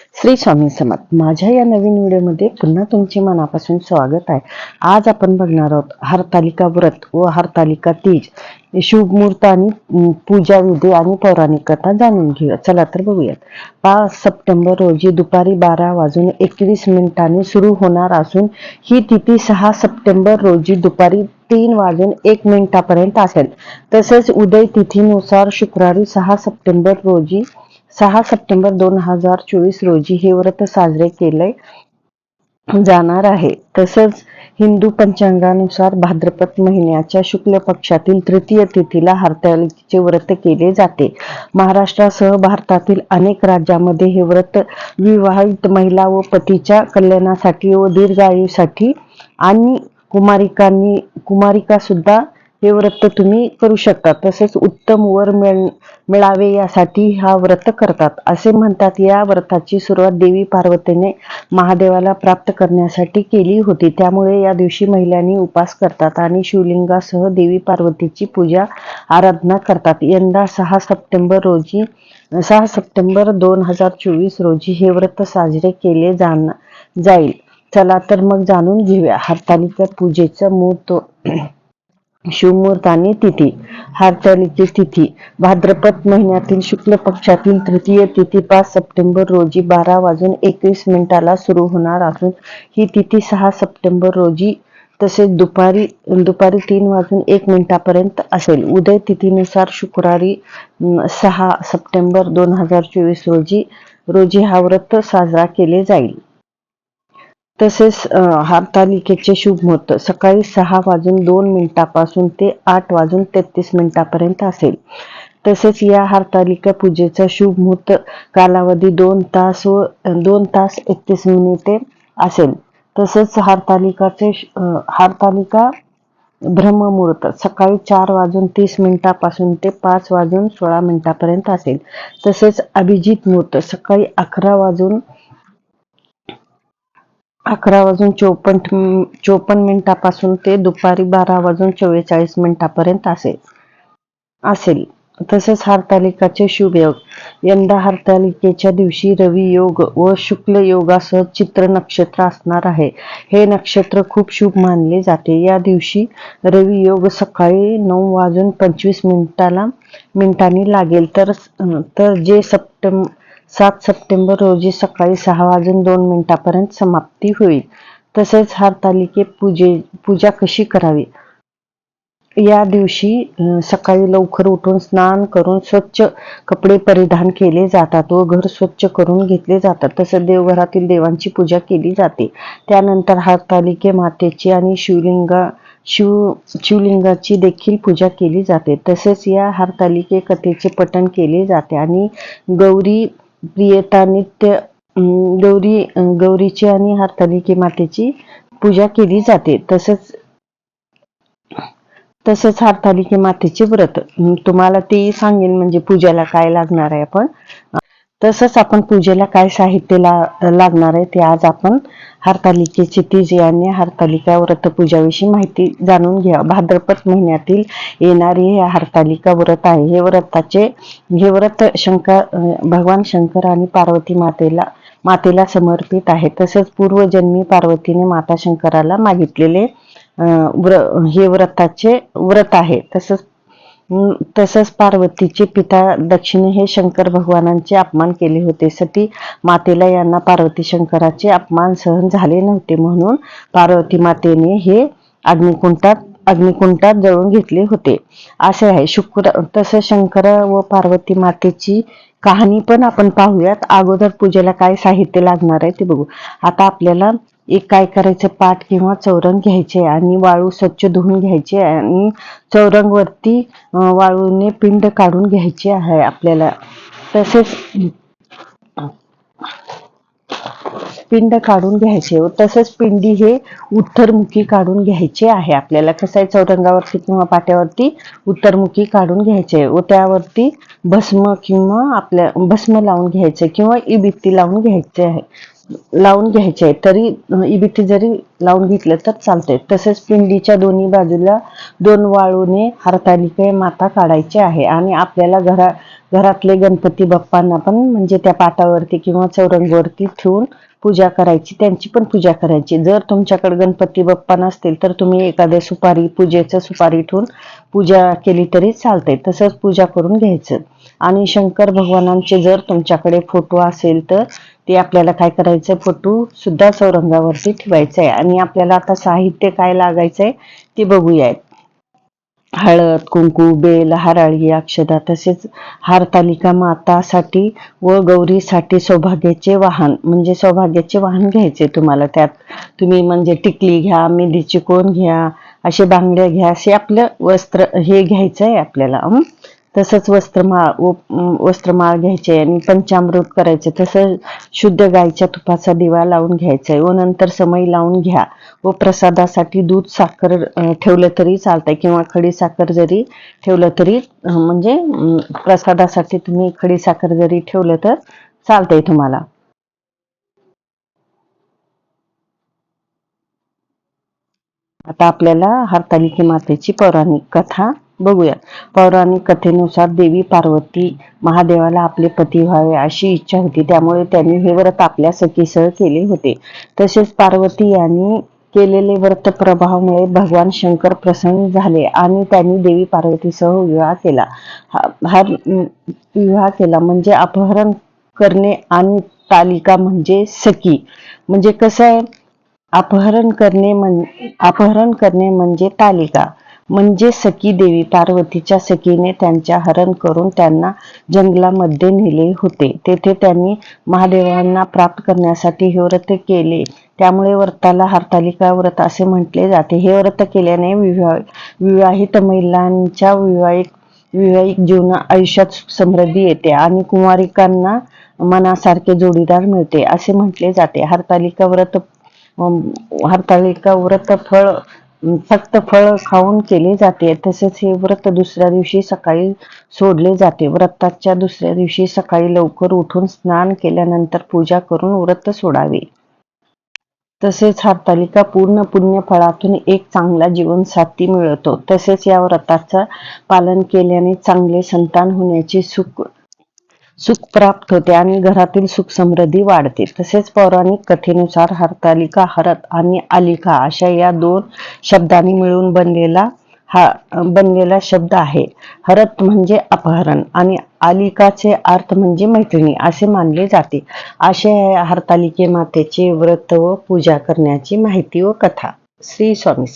श्री स्वामी समर्थ माझ्या या नवीन व्हिडिओमध्ये पुन्हा तुमचे मनापासून स्वागत आहे. आज आपण बघणार आहोत हरतालिका व्रत व हरतालिका तीज. शुभमुहूर्त आणि पूजा विधी आणि पौराणिक कथा जाणून घेऊया. चला तर बघूयात. पाच सप्टेंबर रोजी दुपारी बारा वाजून एकवीस मिनिटांनी सुरू होणार असून ही तिथी सहा सप्टेंबर रोजी दुपारी तीन वाजून एक मिनिटापर्यंत असेल. तसेच उदय तिथीनुसार शुक्रवारी सहा सप्टेंबर रोजी सहा सप्टेंबर दोन हजार चोवीस रोजी हे व्रत साजरे केले जाणार आहे. तसंच हिंदू पंचांगानुसार भाद्रपद महिन्याच्या शुक्ल पक्षातील तृतीय तिथीला हरतालिकेचे व्रत केले जाते. महाराष्ट्रासह भारतातील अनेक राज्यामध्ये हे व्रत विवाहित महिला व पतीच्या कल्याणासाठी व दीर्घायुसाठी आणि कुमारिकांनी कुमारिका सुद्धा हे व्रत तुम्ही करू शकता. तसेच उत्तम वर मिळ मिळावे यासाठी हा व्रत करतात. असे म्हणतात या व्रताची सुरुवात देवी पार्वतीने महादेवाला प्राप्त करण्यासाठी केली होती. त्यामुळे या दिवशी महिलांनी उपास करतात आणि शिवलिंगासह देवी पार्वतीची पूजा आराधना करतात. यंदा सहा सप्टेंबर रोजी सहा सप्टेंबर दोन हजार चोवीस रोजी हे व्रत साजरे केले जाण जाईल. चला तर मग जाणून घेऊया. हरतालिका पूजेचं मुहूर्त शिवमुहूर्त आणि तिथी. हरतालिकेची तिथी भाद्रपद महिन्यातील शुक्ल पक्षातील तृतीय तिथी पाच सप्टेंबर रोजी बारा वाजून एकवीस मिनिटाला सुरू होणार असून ही तिथी सहा सप्टेंबर रोजी तसेच दुपारी दुपारी तीन वाजून एक मिनिटापर्यंत असेल. उदय तिथीनुसार शुक्रवारी सहा सप्टेंबर दोन हजार चोवीस रोजी रोजी हा व्रत साजरा केले जाईल. तसेच हारतालिकेचे शुभ मुहूर्त. सकाळी सहा वाजून दोन मिनिटापासून ते आठ वाजून तेहतीस मिनिटापर्यंत असेल. तसेच या हारतालिका पूजेचा शुभ मुहूर्त कालावधी दोन तास व दोन तास एकतीस मिनिटे असेल. तसेच हारतालिकाचे हारतालिका ब्रह्ममुहूर्त सकाळी चार वाजून तीस मिनिटापासून ते पाच वाजून सोळा मिनिटापर्यंत असेल. तसेच अभिजित मुहूर्त. सकाळी अकरा वाजून अकरा वाजून चोपन्न चोपन्न मिनिटापासून ते दुपारी बारा वाजून चव्वेचाळीस मिनिटापर्यंत असेल. असेल. तसेच हरतालिकाचे शुभ योग. यंदा हरतालिकेच्या दिवशी रवी योग व शुक्ल योगासह चित्र नक्षत्र असणार आहे. हे नक्षत्र खूप शुभ मानले जाते. या दिवशी रवी योग सकाळी नऊ वाजून पंचवीस मिनिटाला मिनिटांनी लागेल. तर तर जे सप्टेंबर सात सप्टेंबर रोजी सकाळी सहा वाजून दोन मिनिटापर्यंत समाप्ती होईल. तसेच हारतालिके पूजे पूजा कशी करावी? या दिवशी सकाळी लवकर उठून स्नान करून स्वच्छ कपडे परिधान केले जातात व घर स्वच्छ करून घेतले जातात. तसं देवघरातील देवांची पूजा केली जाते. त्यानंतर हारतालिके मातेची आणि शिवलिंगा शिव शिवलिंगाची देखील पूजा केली जाते. तसेच या हारतालिके कथेचे पठण केले जाते आणि गौरी प्रियता नित्य गौरी गौरीची आणि हरतालिके मातेची पूजा केली जाते. तसेच तसेच हरतालिके मातेचे व्रत. तुम्हाला ते सांगेन म्हणजे पूजेला काय लागणार आहे आपण. तसंच आपण पूजेला काय साहित्य ला लागणार आहे ते आज आपण हरतालिकेची तीज आणि हरतालिका व्रत पूजाविषयी माहिती जाणून घ्या. भाद्रपद महिन्यातील येणारे हे हरतालिका व्रत आहे. हे व्रताचे हे व्रत शंकर भगवान शंकर आणि पार्वती मातेला मातेला समर्पित आहे. तसेच पूर्वजन्मी पार्वतीने माता शंकराला मागितलेले व्र हे व्रताचे व्रत आहे. तसंच तसंच पार्वतीचे पिता दक्षिणे हे शंकर भगवानांचे अपमान केले होते. सती मातेला यांना पार्वती शंकराचे अपमान सहन झाले नव्हते म्हणून पार्वती मातेने हे अग्निकुंठात अग्निकुंठात जळून घेतले होते. असे आहे. शुक्र तसं शंकर व पार्वती मातेची कहाणी पण आपण पाहूयात. अगोदर पूजेला काय साहित्य लागणार आहे ते बघू. आता आपल्याला एक काय करायचं? पाट किंवा चौरंग घ्यायचे आणि वाळू स्वच्छ धुवून घ्यायचे आणि चौरंग वरती वाळूने पिंड काढून घ्यायची आहे आपल्याला. तसेच पिंड काढून घ्यायचे. व तसंच पिंडी हे उत्तरमुखी काढून घ्यायचे आहे आपल्याला. कसं आहे? चौरंगावरती किंवा पाट्यावरती उत्तरमुखी काढून घ्यायचे. व त्यावरती भस्म किंवा आपल्या भस्म लावून घ्यायचे किंवा इबित्ती लावून घ्यायचे आहे. लावून घ्यायचे आहे तरी अं, जरी लावून घेतलं तर चालतंय. तसेच पिंडीच्या दोन्ही बाजूला दोन वाळूने हरतालिके माता काढायची आहे. आणि आपल्याला घरा घरातले गणपती बाप्पांना पण म्हणजे त्या पाटावरती किंवा चौरंगवरती ठेवून पूजा करायची त्यांची पण पूजा करायची. जर तुमच्याकडे गणपती बाप्पा नसतील तर तुम्ही एखाद्या सुपारी पूजेचं सुपारी ठेवून पूजा केली तरी चालते तसंच पूजा करून घ्यायचं. आणि शंकर भगवानांचे जर तुमच्याकडे फोटो असेल तर ते आपल्याला काय करायचं फोटो सुद्धा चौरंगावरती ठेवायचं आहे आणि आपल्याला आता साहित्य काय लागायचंय ते बघूयात. हळद कुंकू बेल हाराळी अक्षदा तसेच हारतालिका मातासाठी व गौरीसाठी सौभाग्याचे वाहन म्हणजे सौभाग्याचे वाहन घ्यायचे तुम्हाला. त्यात तुम्ही म्हणजे टिकली घ्या मेहंदीची कोण घ्या असे बांगड्या घ्या असे आपलं वस्त्र हे घ्यायचं आहे आपल्याला तसंच वस्त्रमाळ व- वस्त्रमाळ घ्यायचे आणि पंचामृत करायचे. तसं शुद्ध गायच्या तुपाचा दिवा लावून घ्यायचा आहे. व नंतर समई लावून घ्या व प्रसादासाठी दूध साखर ठेवलं तरी चालतंय किंवा खडी साखर जरी ठेवलं तरी म्हणजे प्रसादासाठी तुम्ही खडी साखर जरी ठेवलं तर चालतंय तुम्हाला. आता आपल्याला हरतालिके मातेची पौराणिक कथा बघूया. पौराणिक कथेनुसार देवी पार्वती महादेवाला आपले पती व्हावे अशी इच्छा होती. त्यामुळे त्यांनी हे व्रत आपल्या सखीसह केले होते. तसेच पार्वती यांनी केलेले व्रत प्रभावामुळे भगवान शंकर प्रसन्न झाले आणि त्यांनी देवी पार्वतीसह विवाह केला. हा विवाह केला. म्हणजे अपहरण करणे आणि तालिका म्हणजे सखी. म्हणजे कसं आहे? अपहरण करणे म्हण अपहरण करणे म्हणजे तालिका. म्हणजे सखी देवी पार्वतीच्या सखीने त्यांच्या हरण करून त्यांना जंगलामध्ये नेले होते. तेथे त्यांनी महादेवांना प्राप्त करण्यासाठी हे व्रत केले. त्यामुळे व्रताला हरतालिका व्रत असे म्हटले जाते. हे व्रत केल्याने विवाह विवाहित महिलांच्या विवाहित विवाहिक जीवन आयुष्यात समृद्धी येते आणि कुमारिकांना मनासारखे जोडीदार मिळते असे म्हटले जाते. हरतालिका व्रत हरतालिका व्रत फळ फक्त फळ खाऊन केले जाते. तसेच हे व्रत दुसऱ्या दिवशी सकाळी सोडले जाते. व्रताच्या दुसऱ्या दिवशी सकाळी लवकर उठून स्नान केल्यानंतर पूजा करून व्रत सोडावे. तसेच हरतालिका पूर्ण पुण्य फळातून एक चांगला जीवनसाथी मिळतो. तसेच या व्रताचा पालन केल्याने चांगले संतान होण्याची सुख सुख प्राप्त होते आणि घरातील सुख समृद्धी वाढते. तसेच पौराणिक कथेनुसार हरतालिका हरत आणि आलिका अशा या दोन शब्दांनी मिळून बनलेला हा बनलेला शब्द आहे. हरत म्हणजे अपहरण आणि आलिकाचे अर्थ म्हणजे मैत्रिणी असे मानले जाते. असे हरतालिके मातेचे व्रत व पूजा करण्याची माहिती व कथा. श्री स्वामी